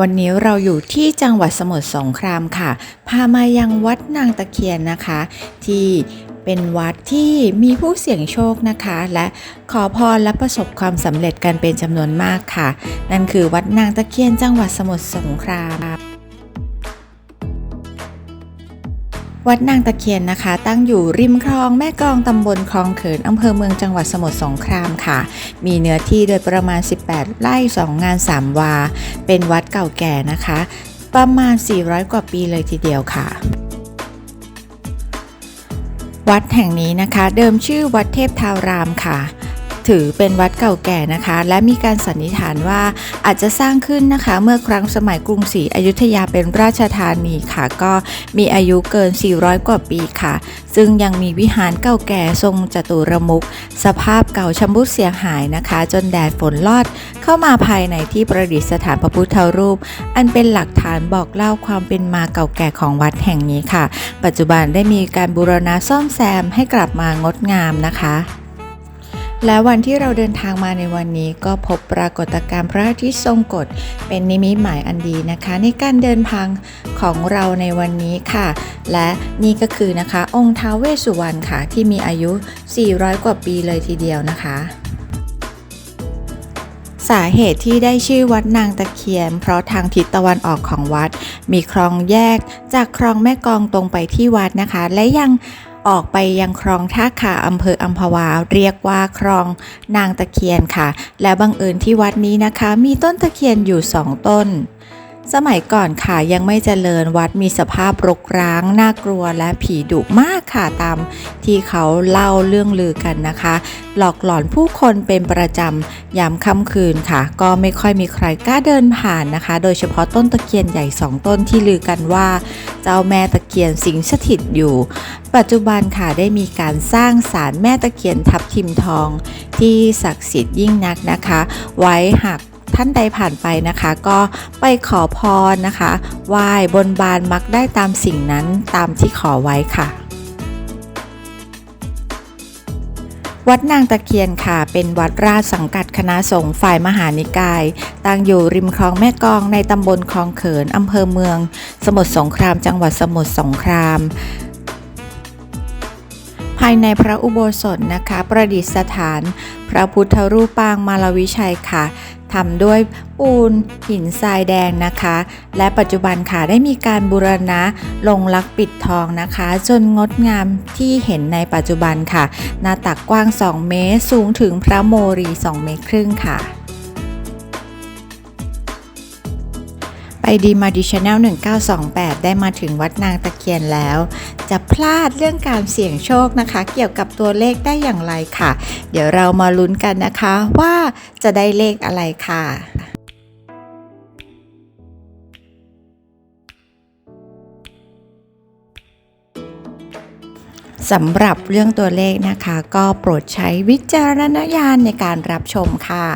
วันนี้เราอยู่ที่จังหวัดสมุทรสงครามค่ะ พามายังวัดนางตะเคียนนะคะ ที่เป็นวัดที่มีผู้เสี่ยงโชคนะคะ และขอพรและประสบความสำเร็จกันเป็นจำนวนมากค่ะ นั่นคือวัดนางตะเคียนจังหวัดสมุทรสงคราม วัดนางตะเคียนนะคะ ตั้งอยู่ริมคลองแม่กลองตำบลคลองเขินอำเภอเมืองจังหวัดสมุทรสงครามค่ะ มีเนื้อที่โดยประมาณ 18 ไร่ 2 งาน 3 วา เป็นวัดเก่าแก่นะคะ ประมาณ 400 กว่าปีเลยทีเดียวค่ะ วัดแห่งนี้นะคะ เดิมชื่อวัดเทพทารามค่ะ ถือเป็นวัดเก่าแก่นะคะ และมีการสันนิษฐานว่าอาจจะสร้างขึ้นนะคะ เมื่อครั้งสมัยกรุงศรีอยุธยาเป็นราชธานีค่ะ ก็มีอายุเกิน 400 กว่าปีค่ะ ซึ่งยังมีวิหารเก่าแก่ทรงจตุรมุขสภาพเก่าชำรุดเสียหายนะคะ จนแดดฝนลอดเข้ามาภายในที่ประดิษฐานพระพุทธรูป อันเป็นหลักฐานบอกเล่าความเป็นมาเก่าแก่ของวัดแห่งนี้ค่ะ ปัจจุบันได้มีการบูรณะซ่อมแซมให้กลับมางดงามนะคะ และวันที่เราเดินทางมาในวันนี้ก็พบปรากฏการณ์พระอาทิตย์ทรงกฎเป็นนิมิตหมายอันดีนะคะ ในการเดินทางของเราในวันนี้ค่ะ และนี่ก็คือนะคะ องค์ท้าวเวสสุวรรณค่ะ ที่มีอายุ 400 กว่าปีเลยทีเดียวนะคะ สาเหตุที่ได้ชื่อวัดนางตะเคียน เพราะทางทิศตะวันออกของวัด มีคลองแยกจากคลองแม่กองตรงไปที่วัดนะคะ และยัง ออกไปยังคลองท่าขาอำเภออัมพวา เรียกว่าคลองนางตะเคียนค่ะ และบังเอิญที่วัดนี้นะคะ มีต้นตะเคียนอยู่สองต้น สมัยก่อนค่ะยังไม่เจริญวัดมีสภาพรกร้าง น่ากลัวและผีดุมากค่ะตามที่เขาเล่าเรื่องลือกันนะคะ หลอกหลอนผู้ คนเป็นประจำยามค่ำคืนค่ะ ก็ไม่ค่อยมีใครกล้าเดินผ่านนะคะ โดยเฉพาะต้นตะเคียนใหญ่สองต้นที่ลือกันว่า เจ้าแม่ตะเคียนสิงสถิตอยู่ ปัจจุบันค่ะได้มีการสร้างศาลแม่ตะเคียนทับทิมทอง ที่ศักดิ์สิทธิ์ยิ่งนักนะคะ ไว้หากท่านใดผ่านไปนะคะ ก็ไปขอพรนะคะไหว้บนบานมักได้ตามสิ่งนั้นตามที่ขอไว้ค่ะ วัดนางตะเคียนค่ะ เป็นวัดราชสังกัดคณะสงฆ์ฝ่ายมหานิกาย ตั้งอยู่ริมคลองแม่กองในตำบลคลองเขินอำเภอเมือง สมุทรสงครามจังหวัดสมุทรสงคราม ภายในพระอุโบสถนะคะ ประดิษฐาน พระพุทธรูปปางมาลวิชัยค่ะทำด้วยปูนหินทรายแดงนะคะ และปัจจุบันค่ะได้มีการบูรณะลงลักปิดทองนะคะ จนงดงามที่เห็นในปัจจุบันค่ะ หน้าตักกว้าง 2 เมตร สูงถึงพระโมรี 2 เมตรครึ่งค่ะ ไปดีมาดิชแนล1928 ได้มาถึงวัดนางตะเคียนแล้ว จะพลาดเรื่องการเสี่ยงโชคนะคะ เกี่ยวกับตัวเลขได้อย่างไรค่ะ เดี๋ยวเรามาลุ้นกันนะคะว่าจะได้เลขอะไรค่ะ สำหรับเรื่องตัวเลขนะคะ ก็โปรดใช้วิจารณญาณในการรับชมค่ะ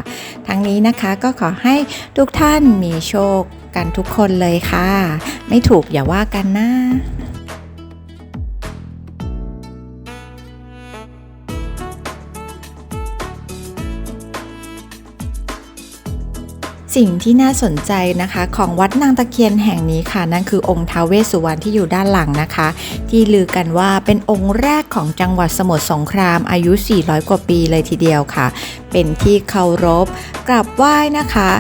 ทั้งนี้นะคะก็ขอให้ทุกท่านมีโชคกันทุกคนเลยค่ะ ไม่ถูกอย่าว่ากันนะ สิ่งที่น่าสนใจนะคะ ของวัดนางตะเคียนแห่งนี้ค่ะ นั่นคือองค์ท้าวเวสสุวรรณที่อยู่ด้านหลังนะคะ ที่ลือกันว่าเป็นองค์แรกของจังหวัดสมุทรสงครามอายุ 400 กว่าปีเลยทีเดียวค่ะ เป็นที่เคารพกราบไหว้นะคะ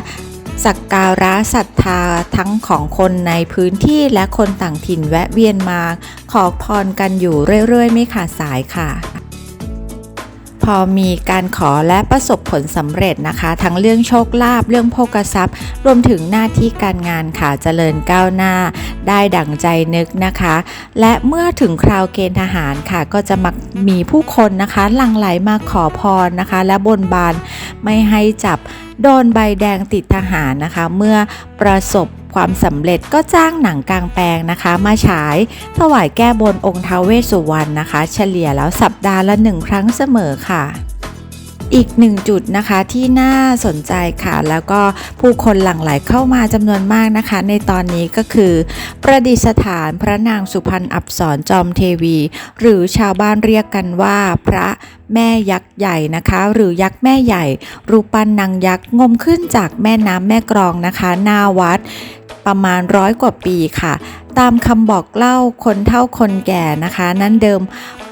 สักการะศรัทธาทั้งของคนในพื้นที่และคนต่างถิ่นแวะเวียนมา ขอพรกันอยู่เรื่อยๆ ไม่ขาดสายค่ะ พอมีการขอและประสบผลสำเร็จนะคะ ทั้งเรื่องโชคลาภเรื่องโภกทรัพย์ รวมถึงหน้าที่การงานค่ะเจริญก้าวหน้า ได้ดั่งใจนึกนะคะ และเมื่อถึงคราวเกณฑ์ทหารค่ะ ก็จะมักมีผู้คนนะคะหลั่งไหลมาขอพรนะคะ และบนบานไม่ให้จับโดนใบแดงติดทหารนะคะ เมื่อประสบ ความสำเร็จก็จ้างหนังกลางแปลงนะคะ มาฉายถวายแก้บนองค์ท้าวเวสสุวรรณนะคะ เฉลี่ยแล้วสัปดาห์ละหนึ่งครั้งเสมอค่ะ อีกหนึ่งจุดนะคะที่น่าสนใจค่ะ แล้วก็ผู้คนหลั่งไหลเข้ามาจำนวนมากนะคะ ในตอนนี้ก็คือ ประดิษฐานพระนางสุพรรณอับสรจอมเทวี หรือชาวบ้านเรียกกันว่าพระแม่ยักษ์ใหญ่นะคะ หรือยักษ์แม่ใหญ่ รูปปั้นนางยักษ์งมขึ้นจากแม่น้ำแม่กรองนะคะหน้าวัดประมาณร้อยกว่าปีค่ะ ตามคำบอกเล่าคนเฒ่าคนแก่นะคะ นั้นเดิม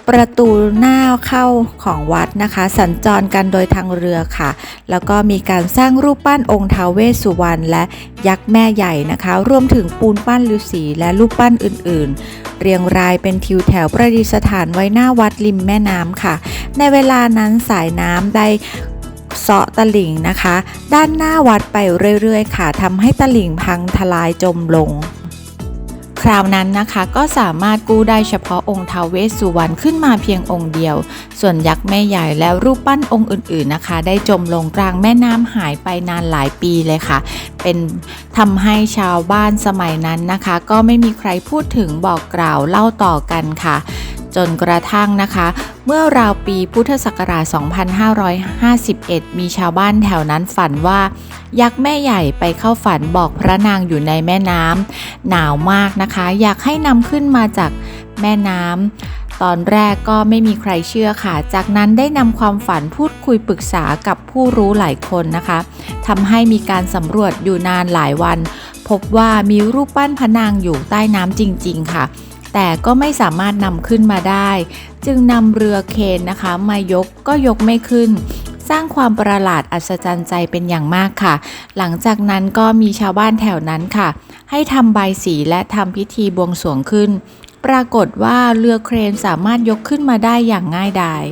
ประตูหน้าเข้าของวัดนะคะ สัญจรกันโดยทางเรือค่ะ แล้วก็มีการสร้างรูปปั้นองค์ท้าวเวสสุวรรณและยักษ์แม่ใหญ่นะคะ รวมถึงปูนปั้นฤาษีและรูปปั้นอื่นๆ เรียงรายเป็นทิวแถวประดิษฐานไว้หน้าวัดริมแม่น้ำค่ะ ในเวลานั้นสายน้ำได้เซาะตลิ่งนะคะ ด้านหน้าวัดไปเรื่อยๆ ค่ะทำให้ตลิ่งพังทลายจมลง คราวนั้นนะคะก็สามารถกู้ได้เฉพาะองค์ทาวเวสสุวรรณขึ้นมาเพียงองค์เดียว ส่วนยักษ์แม่ใหญ่แล้วรูปปั้นองค์อื่นๆนะคะ ได้จมลงกลางแม่น้ำหายไปนานหลายปีเลยค่ะ เป็นทำให้ชาวบ้านสมัยนั้นนะคะ ก็ไม่มีใครพูดถึงบอกกล่าวเล่าต่อกันค่ะ จนกระทั่งนะคะ เมื่อราวปีพุทธศักราช 2551 มีชาวบ้านแถวนั้นฝันว่า ยักษ์แม่ใหญ่ไปเข้าฝันบอกพระนางอยู่ในแม่น้ำหนาวมากนะคะ อยากให้นำขึ้นมาจากแม่น้ำตอนแรกก็ไม่มีใครเชื่อค่ะ จากนั้นได้นำความฝันพูดคุยปรึกษากับผู้รู้หลายคนนะคะทำให้มีการสำรวจอยู่นานหลายวัน พบว่ามีรูปปั้นพระนางอยู่ใต้น้ำจริง ๆ ค่ะ แต่ก็ไม่สามารถนำขึ้นมาได้ จึงนำเรือเคนนะคะ มายกก็ยกไม่ขึ้น สร้างความประหลาดอัศจรรย์ใจเป็นอย่างมากค่ะ หลังจากนั้นก็มีชาวบ้านแถวนั้นค่ะ ให้ทำใบสีและทำพิธีบวงสรวงขึ้น ปรากฏว่าเรือเครนสามารถยกขึ้นมาได้อย่างง่ายดาย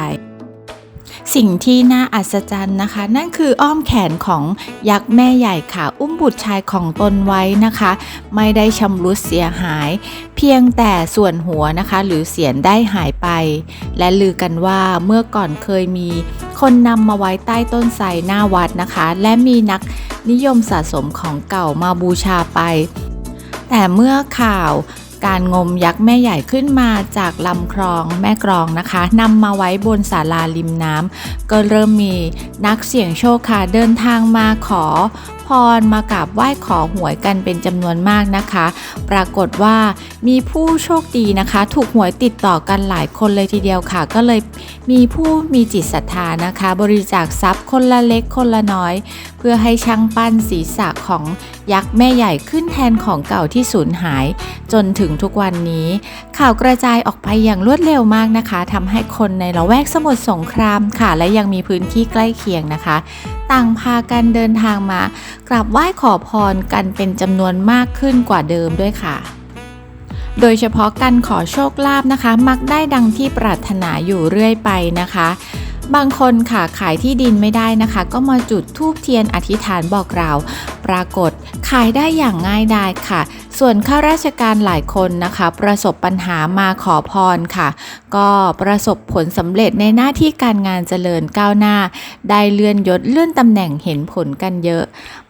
สิ่งที่น่าอัศจรรย์นะคะ นั่นคืออ้อมแขนของยักษ์แม่ใหญ่ค่ะ อุ้มบุตรชายของตนไว้นะคะ ไม่ได้ชำรุดเสียหาย เพียงแต่ส่วนหัวนะคะ หรือเสียนได้หายไป และลือกันว่าเมื่อก่อนเคยมี คนนำมาไว้ใต้ต้นไทรหน้าวัดนะคะ และมีนักนิยมสะสมของเก่ามาบูชาไป แต่เมื่อข่าว การงมยักษ์แม่ใหญ่ขึ้นมาจากลำคลองแม่กรองนะคะนำมาไว้บนศาลาริมน้ำก็เริ่มมีนักเสี่ยงโชคค่ะเดินทางมาขอพรมากราบไหว้ขอหวยกันเป็นจำนวนมากนะคะ ปรากฏว่ามีผู้โชคดีนะคะ ถูกหวยติดต่อกันหลายคนเลยทีเดียวค่ะ ก็เลยมีผู้มีจิตศรัทธานะคะ บริจาคทรัพย์คนละเล็กคนละน้อย เพื่อให้ช่างปั้นศีรษะของยักษ์แม่ใหญ่ขึ้นแทนของเก่าที่สูญหาย จนถึงทุกวันนี้ ข่าวกระจายออกไปอย่างรวดเร็วมากนะคะทำให้คนในละแวกสมุทรสงครามค่ะ และยังมีพื้นที่ใกล้เคียงนะคะ ต่างพากันเดินทางมากราบไหว้ขอพรกันเป็นจำนวนมากขึ้นกว่าเดิมด้วยค่ะ โดยเฉพาะการขอโชคลาภนะคะ มักได้ดังที่ปรารถนาอยู่เรื่อยไปนะคะ บางคนค่ะขายที่ดินไม่ได้นะคะ ก็มาจุดธูปเทียนอธิษฐานบอกกล่าปรากฏขายได้อย่างง่ายดายค่ะ ส่วนข้าราชการหลายคนนะคะ ประสบปัญหามาขอพรค่ะ ก็ประสบผลสำเร็จในหน้าที่การงานเจริญก้าวหน้า ได้เลื่อนยศเลื่อนตำแหน่งเห็นผลกันเยอะ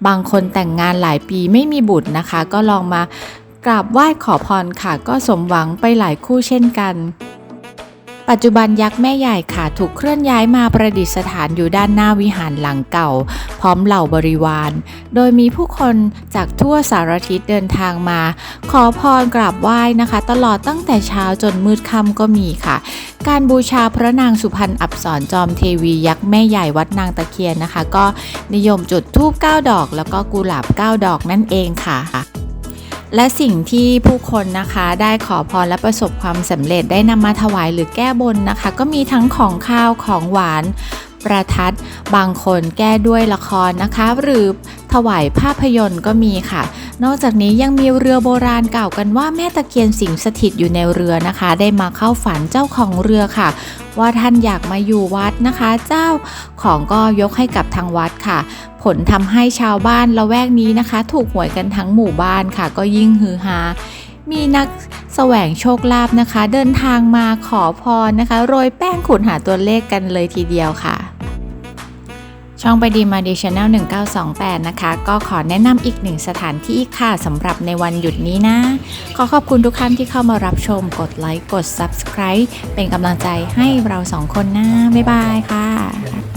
บางคนแต่งงานหลายปีไม่มีบุตรนะคะ ก็ลองมากราบไหว้ขอพรค่ะ ก็สมหวังไปหลายคู่เช่นกัน ปัจจุบันยักษ์แม่ใหญ่ค่ะถูกเคลื่อนย้ายมาประดิษฐานอยู่ด้านหน้าวิหารหลังเก่า พร้อมเหล่าบริวาร โดยมีผู้คนจากทั่วสารทิศเดินทางมา ขอพรกราบไหว้นะคะ ตลอดตั้งแต่เช้าจนมืดค่ำก็มีค่ะ การบูชาพระนางสุพรรณอับสรจอมเทวียักษ์แม่ใหญ่วัดนางตะเคียนนะคะ ก็นิยมจุดธูป9ดอก แล้วก็กุหลาบ9ดอกนั่นเองค่ะ และสิ่งที่ผู้คนนะคะได้ขอพรและประสบความสำเร็จได้นำมาถวายหรือแก้บนนะคะ ก็มีทั้งของข้าวของหวาน ประทัด บางคนแก้ด้วยละครนะคะ หรือถวายภาพยนตร์ก็มีค่ะ นอกจากนี้ยังมีเรือโบราณกล่าวกันว่าแม่ตะเคียนสิงสถิตอยู่ในเรือนะคะ ได้มาเข้าฝันเจ้าของเรือค่ะ ว่าท่านอยากมาอยู่วัดนะคะ เจ้าของก็ยกให้กับทางวัดค่ะ ผลทำให้ชาวบ้านละแวกนี้นะคะ ถูกหวยกันทั้งหมู่บ้านค่ะ ก็ยิ่งฮือฮามีนักแสวงโชคลาภนะคะ เดินทางมาขอพรนะคะ โรยแป้งขุดหาตัวเลขกันเลยทีเดียวค่ะ ช่องไปดีมาดีชแนล1928 นะคะ ก็ขอแนะนำอีกหนึ่งสถานที่ค่ะสำหรับในวันหยุดนี้นะ ขอขอบคุณทุกท่านที่เข้ามารับชม กดไลค์ กด Subscribe เป็นกำลังใจให้เราสองคนนะ บ๊ายบายค่ะ